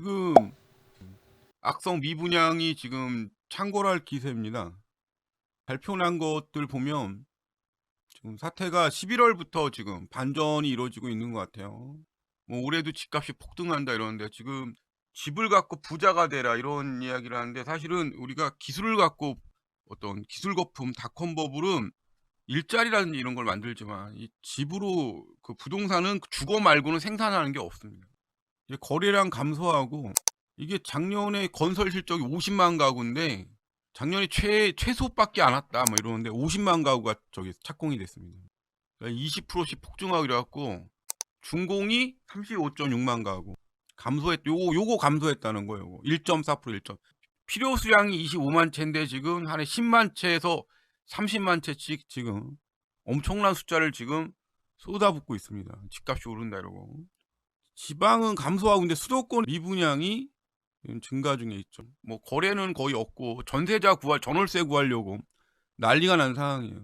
지금 악성 미분양이 지금 창궐할 기세입니다. 발표난 것들 보면 지금 사태가 11월부터 지금 반전이 이루어지고 있는 것 같아요. 뭐 올해도 집값이 폭등한다 이러는데 지금 집을 갖고 부자가 되라 이런 이야기를 하는데 사실은 우리가 기술을 갖고 어떤 기술 거품 닷컴 버블은 일자리라든지 이런 걸 만들지만 이 집으로 그 부동산은 주거 말고는 생산하는 게 없습니다. 거래량 감소하고 이게 작년에 건설 실적이 50만 가구인데 작년에 최 최소밖에 안 왔다 뭐 이러는데 50만 가구가 저기 착공이 됐습니다. 그러니까 20%씩 폭증하고 이래갖고 준공이 35.6만 가구 감소했 요거 요거 감소했다는 거예요. 요거. 1.4% 1. 필요 수량이 25만 채인데 지금 한해 10만 채에서 30만 채씩 지금 엄청난 숫자를 지금 쏟아붓고 있습니다. 집값이 오른다 이러고. 지방은 감소하고 근데 수도권 미분양이 증가 중에 있죠. 뭐 거래는 거의 없고 전세자 구할 전월세 구하려고 난리가 난 상황이에요.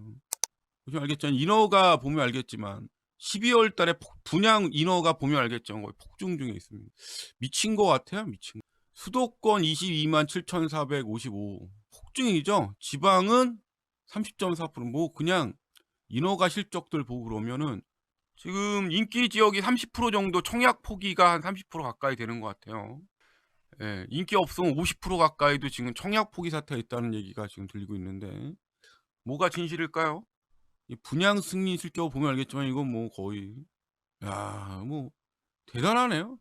보시면 알겠지만 인허가 보면 알겠지만 12월 달에 폭- 분양 인허가 보면 알겠지만 거의 폭증 중에 있습니다. 미친 것 같아요. 미친. 거. 수도권 22만 7,455 폭증이죠. 지방은 30.4%뭐 그냥 인허가 실적들 보고 그러면은 지금 인기 지역이 30% 정도 청약 포기가 한 30% 가까이 되는 것 같아요. 예, 인기 없으면 50% 가까이도 지금 청약 포기 사태가 있다는 얘기가 지금 들리고 있는데 뭐가 진실일까요? 이 분양 승리 경우 보면 알겠지만 이건 뭐 거의 야, 뭐 대단하네요.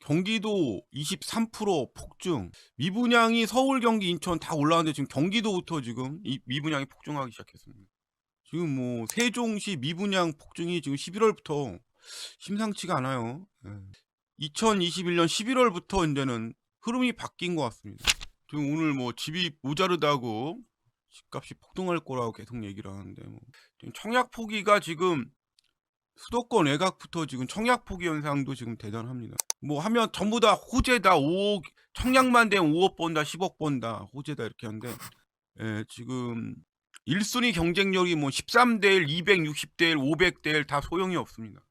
경기도 23% 폭증. 미분양이 서울, 경기, 인천 다 올라왔는데 지금 경기도부터 지금 이 미분양이 폭증하기 시작했습니다. 지금 뭐 세종시 미분양 폭증이 지금 11월부터 심상치가 않아요. 예. 2021년 11월부터 이제는 흐름이 바뀐 것 같습니다. 지금 오늘 뭐 집이 모자르다고 집값이 폭등할 거라고 계속 얘기를 하는데 뭐 지금 청약 포기가 지금 수도권 외곽부터 지금 청약 포기 현상도 지금 대단합니다. 뭐 하면 전부 다 호재다 5억 청약만 되면 5억 번다 10억 번다 호재다 이렇게 하는데 예, 지금 1순위 경쟁력이 뭐 13대 1, 260대 1, 500대 1 다 소용이 없습니다.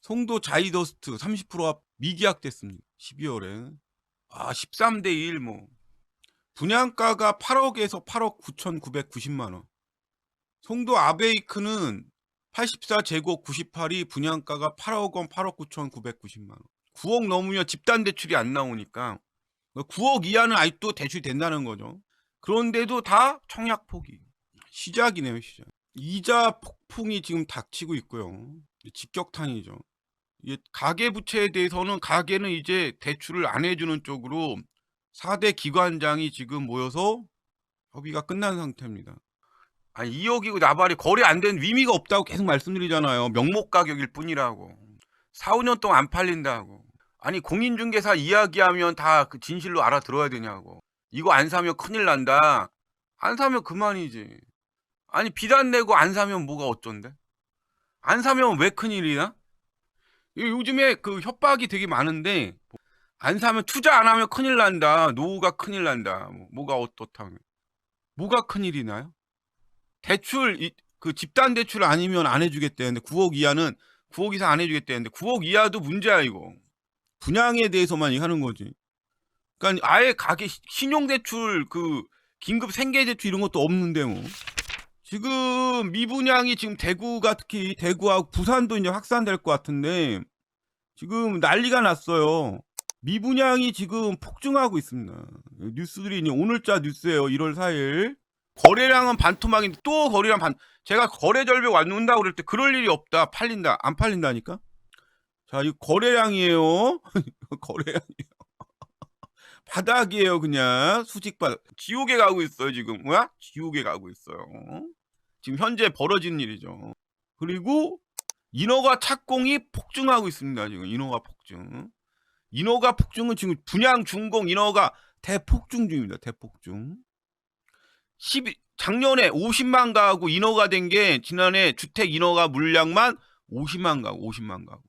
송도 자이더스트 30%가 미계약됐습니다. 12월에. 아, 13대 1 뭐. 분양가가 8억에서 8억 9,990만 원. 송도 아베이크는 84제곱 98이 분양가가 8억 원 8억 9,990만 원. 9억 넘으면 집단 대출이 안 나오니까 9억 이하는 아직도 대출이 된다는 거죠. 그런데도 다 청약 포기. 시작이네요, 시작. 이자 폭풍이 지금 닥치고 있고요. 직격탄이죠. 이게 가계 부채에 대해서는 가계는 이제 대출을 안 해주는 쪽으로 4대 기관장이 지금 모여서 협의가 끝난 상태입니다. 아 2억이고 나발이 거래 안 된 의미가 없다고 계속 말씀드리잖아요. 명목 가격일 뿐이라고. 4, 5년 동안 안 팔린다고. 아니 공인중개사 이야기하면 다 그 진실로 알아들어야 되냐고. 이거 안 사면 큰일 난다. 안 사면 그만이지. 아니 비단 내고 안 사면 뭐가 어쩐데? 안 사면 왜 큰일이야? 이 요즘에 그 협박이 되게 많은데 안 사면 투자 안 하면 큰일 난다. 노후가 큰일 난다. 뭐, 뭐가 어떻다면 뭐가 큰일이 나요? 대출 이, 그 집단 대출 아니면 안 해주겠다는데 9억 이하는 9억 이상 안 해주겠다는데 9억 이하도 문제야 이거. 분양에 대해서만 하는 거지. 그러니까 아예 가게 신용 대출 그 긴급 생계 대출 이런 것도 없는데 뭐. 지금 미분양이 지금 대구가 특히 대구하고 부산도 이제 확산될 것 같은데 지금 난리가 났어요. 미분양이 지금 폭증하고 있습니다. 뉴스들이 이제 오늘자 뉴스예요. 1월 4일. 거래량은 반토막인데 또 거래량 반 제가 거래 절벽 왔는다 그럴 때 그럴 일이 없다. 팔린다. 안 팔린다니까? 자, 이 거래량이에요. 거래량이에요. 바닥이에요, 그냥. 수직 바닥. 지옥에 가고 있어요, 지금. 뭐야? 지옥에 가고 있어요. 지금 현재 벌어진 일이죠. 그리고 인허가 착공이 폭증하고 있습니다. 지금 인허가 폭증. 인허가 폭증은 지금 분양 준공 인허가 대폭증 중입니다. 대폭증. 12 작년에 50만 가구 인허가 된 게 지난해 주택 인허가 물량만 50만 가구, 50만 가구.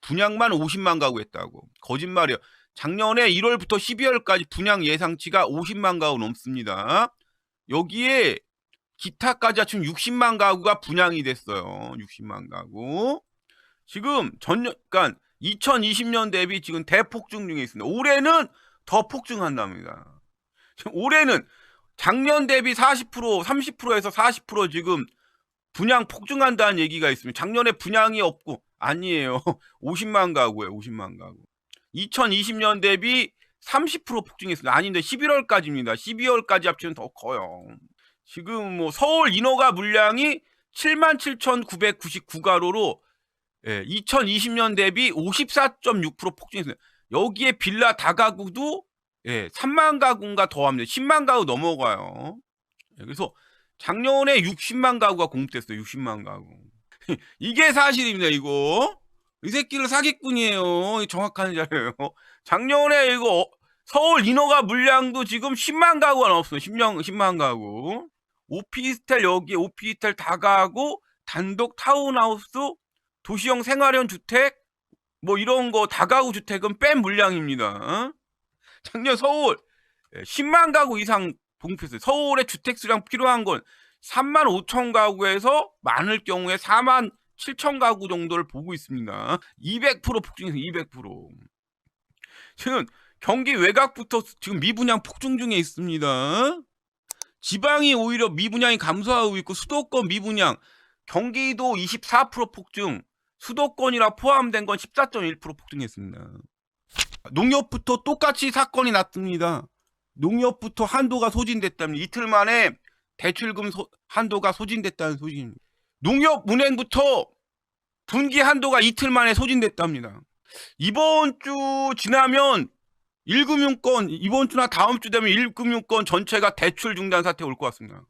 분양만 50만 가구 했다고. 거짓말이에요. 작년에 1월부터 12월까지 분양 예상치가 50만 가구 넘습니다. 여기에 기타까지 합치면 60만 가구가 분양이 됐어요. 60만 가구. 지금 전년, 그러니까 2020년 대비 지금 대폭증 중에 있습니다. 올해는 더 폭증한답니다. 지금 올해는 작년 대비 40% 30%에서 40% 지금 분양 폭증한다는 얘기가 있습니다. 작년에 분양이 없고 아니에요. 50만 가구예요. 50만 가구. 2020년 대비 30% 폭증했습니다. 아닌데 11월까지입니다. 12월까지 합치면 더 커요. 지금 뭐 서울 인허가 물량이 77,999가로로 예, 2020년 대비 54.6% 폭증했습니다. 여기에 빌라 다가구도 예, 3만 가구인가 더 합니다. 10만 가구 넘어가요. 예, 그래서 작년에 60만 가구가 공급됐어요. 60만 가구. 이게 사실입니다, 이거. 이 새끼를 사기꾼이에요. 이 정확한 자료예요. 작년에 이거 어- 서울 인허가 물량도 지금 10만 가구가 넘었어요. 10만, 10만 가구. 오피스텔 여기 오피스텔 다가구 단독 타운하우스 도시형 생활형 주택 뭐 이런 거 다가구 주택은 뺀 물량입니다. 어? 작년 서울 예, 10만 가구 이상 공급했어요. 서울의 주택 수량 필요한 건 3만 5천 가구에서 많을 경우에 4만 7천 가구 정도를 보고 있습니다. 200% 폭증해서 200%. 지금 경기 외곽부터 지금 미분양 폭증 중에 있습니다. 지방이 오히려 미분양이 감소하고 있고 수도권 미분양 경기도 24% 폭증, 수도권이라 포함된 건 14.1% 폭증했습니다. 농협부터 똑같이 사건이 났습니다. 농협부터 한도가 소진됐다면 이틀 만에 대출금 소- 한도가 소진됐다는 소식입니다. 농협 은행부터 분기 한도가 이틀 만에 소진됐답니다. 이번 주 지나면 1금융권 이번 주나 다음 주 되면 1금융권 전체가 대출 중단 사태 올 것 같습니다.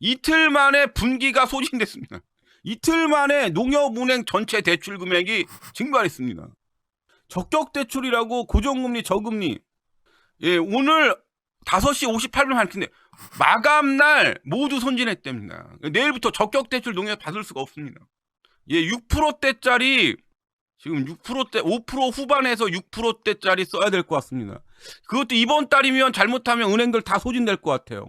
이틀 만에 분기가 소진됐습니다. 이틀 만에 농협은행 전체 대출 금액이 증가했습니다. 적격 대출이라고 고정금리 저금리 예 오늘 5시 58분 할 텐데 마감날 모두 손진했답니다. 내일부터 적격 대출 농협 받을 수가 없습니다. 예 6%대짜리 지금 6%대 5% 후반에서 6%대짜리 써야 될 것 같습니다. 그것도 이번 달이면 잘못하면 은행들 다 소진될 것 같아요.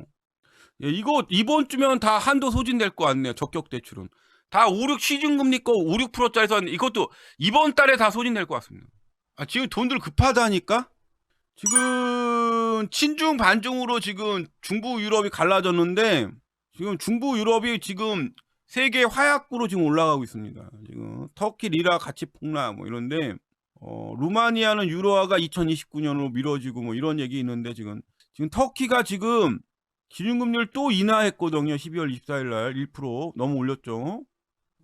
예, 이거 이번 주면 다 한도 소진될 것 같네요. 적격 대출은 다 5, 6 시중 금리 거 5, 6%짜리 썼는데 이것도 이번 달에 다 소진될 것 같습니다. 아, 지금 돈들 급하다니까? 지금 친중 반중으로 지금 중부 유럽이 갈라졌는데 지금 중부 유럽이 지금 세계 화약구로 지금 올라가고 있습니다. 지금 터키 리라 같이 폭락 뭐 이런데 어, 루마니아는 유로화가 2029년으로 미뤄지고 뭐 이런 얘기 있는데 지금 지금 터키가 지금 기준금리를 또 인하했거든요. 12월 24일 날 1% 너무 올렸죠.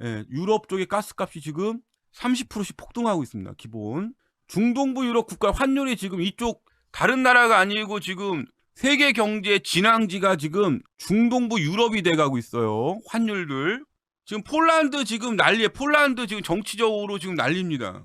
예, 유럽 쪽의 가스값이 지금 30%씩 폭등하고 있습니다. 기본. 중동부 유럽 국가 환율이 지금 이쪽 다른 나라가 아니고 지금 세계 경제 진앙지가 지금 중동부 유럽이 돼가고 있어요. 환율들. 지금 폴란드 지금 난리에 폴란드 지금 정치적으로 지금 난립니다.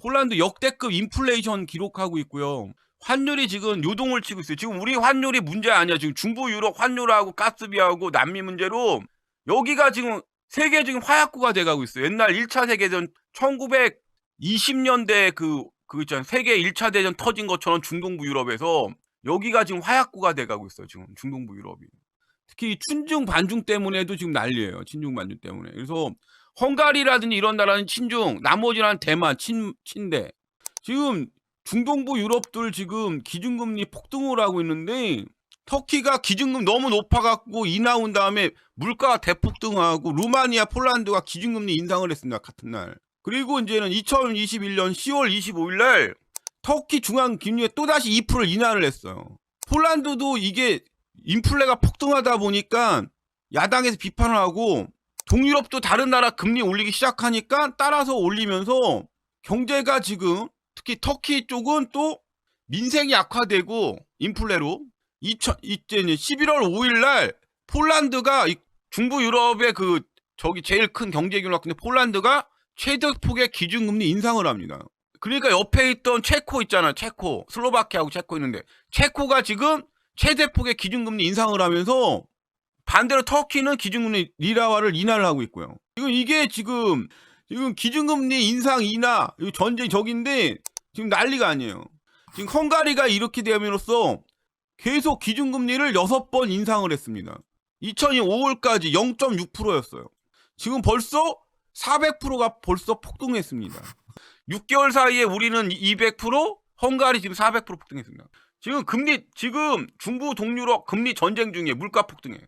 폴란드 역대급 인플레이션 기록하고 있고요. 환율이 지금 요동을 치고 있어요. 지금 우리 환율이 문제 아니야. 지금 중부 유럽 환율하고 가스비하고 난미 문제로 여기가 지금 세계 지금 화약구가 돼가고 있어요. 옛날 1차 세계대전 1920년대 그, 그 있잖아요. 세계 1차 대전 터진 것처럼 중동부 유럽에서 여기가 지금 화약구가 돼가고 있어요. 지금 중동부 유럽이. 특히 춘중 반중 때문에도 지금 난리예요. 친중 반중 때문에. 그래서 헝가리라든지 이런 나라는 친중, 나머지는 대만 친 친대. 지금 중동부 유럽들 지금 기준금리 폭등을 하고 있는데 터키가 기준금 너무 높아갖고 인하온 다음에 물가가 대폭등하고 루마니아, 폴란드가 기준금리 인상을 했습니다. 같은 날. 그리고 이제는 2021년 10월 25일 날 터키 중앙 금리에 또다시 2%를 인하를 했어요. 폴란드도 이게 인플레가 폭등하다 보니까 야당에서 비판을 하고 동유럽도 다른 나라 금리 올리기 시작하니까 따라서 올리면서 경제가 지금 특히 터키 쪽은 또 민생이 악화되고 인플레로 2000, 이제 11월 5일 날 폴란드가 이 중부 유럽의 그 저기 제일 큰 경제 규모 근데 폴란드가 최대 폭의 기준금리 인상을 합니다. 그러니까 옆에 있던 체코 있잖아요. 체코. 슬로바키아하고 체코 있는데 체코가 지금 최대 폭의 기준금리 인상을 하면서 반대로 터키는 기준금리 리라화를 인하를 하고 있고요. 지금 이게 지금 지금 기준금리 인상 인하 전쟁 적인데 지금 난리가 아니에요. 지금 헝가리가 이렇게 되면서 계속 기준금리를 6번 인상을 했습니다. 2002 5월까지 0.6%였어요. 지금 벌써 400%가 벌써 폭등했습니다. 6개월 사이에 우리는 200%, 헝가리 지금 400% 폭등했습니다. 지금 금리 지금 중부 동유럽 금리 전쟁 중에 물가 폭등해.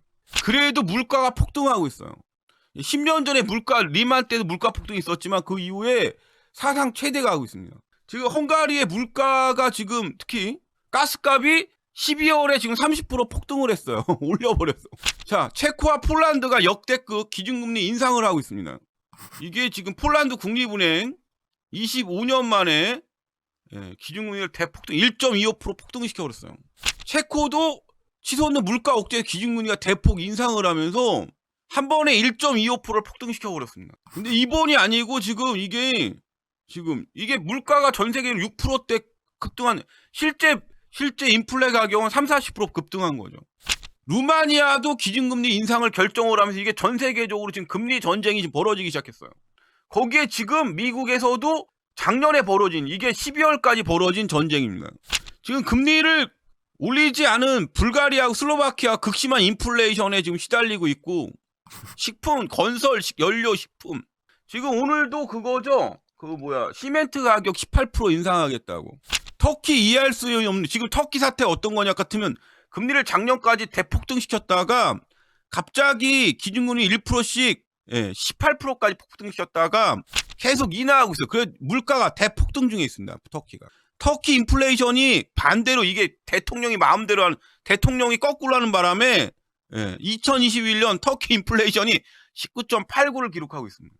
그래도 물가가 폭등하고 있어요. 10년 전에 물가 리만 때도 물가 폭등이 있었지만 그 이후에 사상 최대가 하고 있습니다. 지금 헝가리의 물가가 지금 특히 가스값이 12월에 지금 30% 폭등을 했어요. 올려버렸어. 자, 체코와 폴란드가 역대급 기준금리 인상을 하고 있습니다. 이게 지금 폴란드 국립은행 25년 만에 예, 기준금리를 대폭등 1.25% 폭등시켜 버렸어요. 체코도 치솟는 물가 억제 기준금리가 대폭 인상을 하면서 한 번에 1.25%를 폭등시켜 버렸습니다. 근데 이번이 아니고 지금 이게 지금 이게 물가가 전 세계로 6%대 급등한 실제 실제 인플레 가격은 3, 40% 급등한 거죠. 루마니아도 기준금리 인상을 결정을 하면서 이게 전 세계적으로 지금 금리 전쟁이 벌어지기 시작했어요. 거기에 지금 미국에서도 작년에 벌어진 이게 12월까지 벌어진 전쟁입니다. 지금 금리를 올리지 않은 불가리아하고 슬로바키아 극심한 인플레이션에 지금 시달리고 있고 식품, 건설, 식- 연료, 식품 지금 오늘도 그거죠. 그 뭐야 시멘트 가격 18% 인상하겠다고. 터키 이해할 수 없는 지금 터키 사태 어떤 거냐 같으면 금리를 작년까지 대폭등 시켰다가 갑자기 기준금리 1%씩 예, 18%까지 폭등시켰다가 계속 인하하고 있어요. 그래 물가가 대폭등 중에 있습니다. 터키가. 터키 인플레이션이 반대로 이게 대통령이 마음대로 하는 대통령이 거꾸로 하는 바람에 예, 2021년 터키 인플레이션이 19.89를 기록하고 있습니다.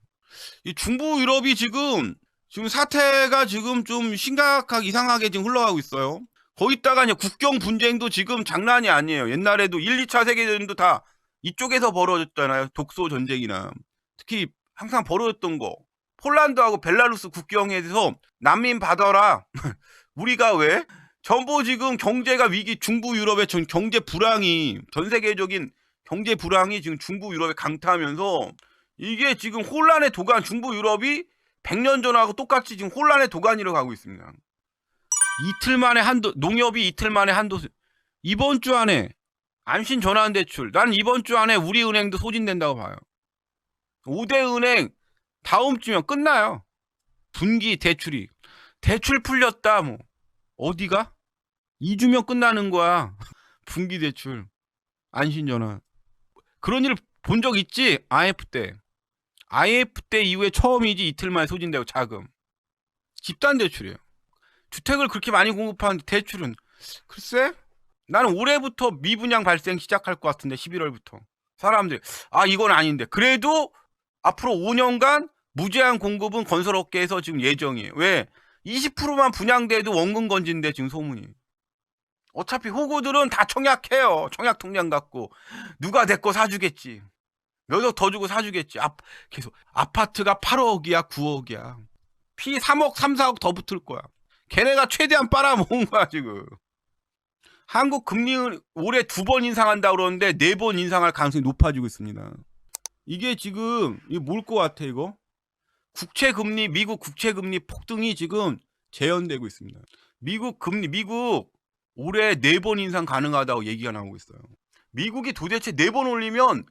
이 중부 유럽이 지금 지금 사태가 지금 좀 심각하게 이상하게 지금 흘러가고 있어요. 거기다가 국경 분쟁도 지금 장난이 아니에요. 옛날에도 1, 2차 세계대전도 다 이쪽에서 벌어졌잖아요. 독소 전쟁이나 특히 항상 벌어졌던 거 폴란드하고 벨라루스 국경에 대해서 난민 받아라. 우리가 왜? 전부 지금 경제가 위기 중부 유럽의 전 경제 불황이 전 세계적인 경제 불황이 지금 중부 유럽에 강타하면서 이게 지금 혼란의 도간 중부 유럽이 100년 전하고 똑같이 지금 혼란의 도가니로 가고 있습니다. 이틀 만에 한도 농협이 이틀 만에 한도 이번 주 안에 안신 전환 대출 난 이번 주 안에 우리 은행도 소진된다고 봐요. 5대 은행 다음 주면 끝나요. 분기 대출이 대출 풀렸다 뭐 어디가 2주면 끝나는 거야. 분기 대출 안신 전환 그런 일 본 적 있지? IF 때. IF 때 이후에 처음이지 이틀 만에 소진되고 자금. 집단 대출이에요. 주택을 그렇게 많이 공급하는데 대출은 글쎄 나는 올해부터 미분양 발생 시작할 것 같은데 11월부터 사람들이 아 이건 아닌데 그래도 앞으로 5년간 무제한 공급은 건설업계에서 지금 예정이에요. 왜? 20%만 분양돼도 원금 건진대 지금 소문이. 어차피 호구들은 다 청약해요. 청약 통장 갖고 누가 내거 사주겠지. 몇억 더 주고 사주겠지. 아, 계속 아파트가 8억이야, 9억이야. 피 3억, 3, 4억 더 붙을 거야. 걔네가 최대한 빨아모은 거야 지금. 한국 금리 올해 두 번 인상한다 그러는데 네 번 인상할 가능성이 높아지고 있습니다. 이게 지금 이게 뭘것 같아 이거? 국채 금리 미국 국채 금리 폭등이 지금 재현되고 있습니다. 미국 금리 미국 올해 네 번 인상 가능하다고 얘기가 나오고 있어요. 미국이 도대체 네 번 올리면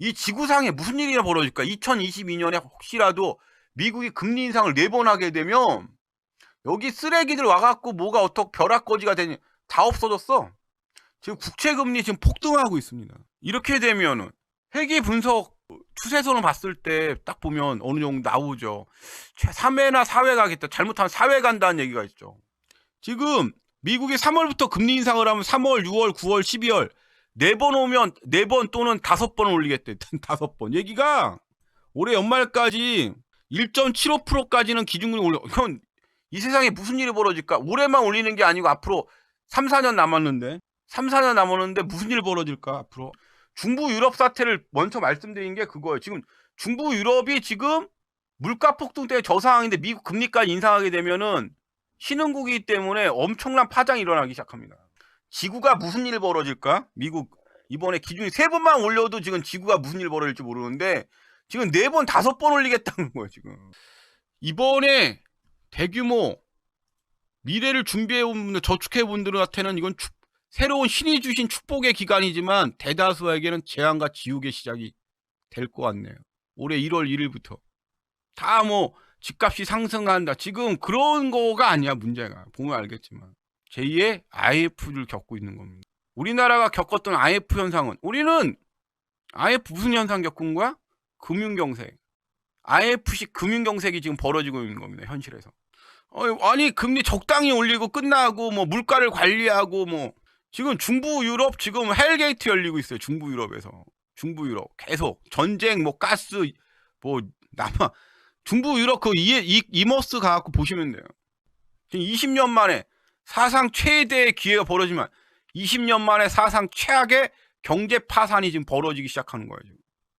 이 지구상에 무슨 일이 벌어질까? 2022년에 혹시라도 미국이 금리 인상을 네 번 하게 되면 여기 쓰레기들 와갖고 뭐가 어떻게 벼락거지가 되니 다 없어졌어. 지금 국채 금리 지금 폭등하고 있습니다. 이렇게 되면은 회계 분석 추세선을 봤을 때 딱 보면 어느 정도 나오죠. 3회나 4회 가겠다. 잘못하면 4회 간다는 얘기가 있죠. 지금 미국이 3월부터 금리 인상을 하면 3월, 6월, 9월, 12월 네 번 오면 네 번 또는 다섯 번 올리겠대. 다섯 번. 얘기가 올해 연말까지 1.75%까지는 기준금리 올려. 형, 이 세상에 무슨 일이 벌어질까? 올해만 올리는 게 아니고 앞으로 3, 4년 남았는데 3, 4년 남았는데 무슨 일 벌어질까? 앞으로 중부 유럽 사태를 먼저 말씀드린 게 그거예요. 지금 중부 유럽이 지금 물가 폭등 때문에 저 상황인데 미국 금리까지 인상하게 되면은 신흥국이기 때문에 엄청난 파장이 일어나기 시작합니다. 지구가 무슨 일 벌어질까? 미국 이번에 기준이 세 번만 올려도 지금 지구가 무슨 일 벌어질지 모르는데 지금 네 번 다섯 번 올리겠다는 거예요 지금 이번에 대규모 미래를 준비해온 분들 저축해 분들한테는 이건 축- 새로운 신이 주신 축복의 기간이지만 대다수에게는 재앙과 지옥의 시작이 될 것 같네요 올해 1월 1일부터 다 뭐 집값이 상승한다. 지금 그런 거가 아니야 문제가 보면 알겠지만 제2의 IF를 겪고 있는 겁니다. 우리나라가 겪었던 IF 현상은 우리는 IF 무슨 현상 겪은 거야? 금융경색. IF식 금융경색이 지금 벌어지고 있는 겁니다. 현실에서. 어, 아니 금리 적당히 올리고 끝나고 뭐 물가를 관리하고 뭐 지금 중부 유럽 지금 헬게이트 열리고 있어요. 중부 유럽에서. 중부 유럽 계속 전쟁 뭐 가스 뭐 남아 중부 유럽 그 이, 이, 이머스 가갖고 보시면 돼요. 지금 20년 만에 사상 최대의 기회가 벌어지면 20년 만에 사상 최악의 경제 파산이 지금 벌어지기 시작하는 거예요. 지금.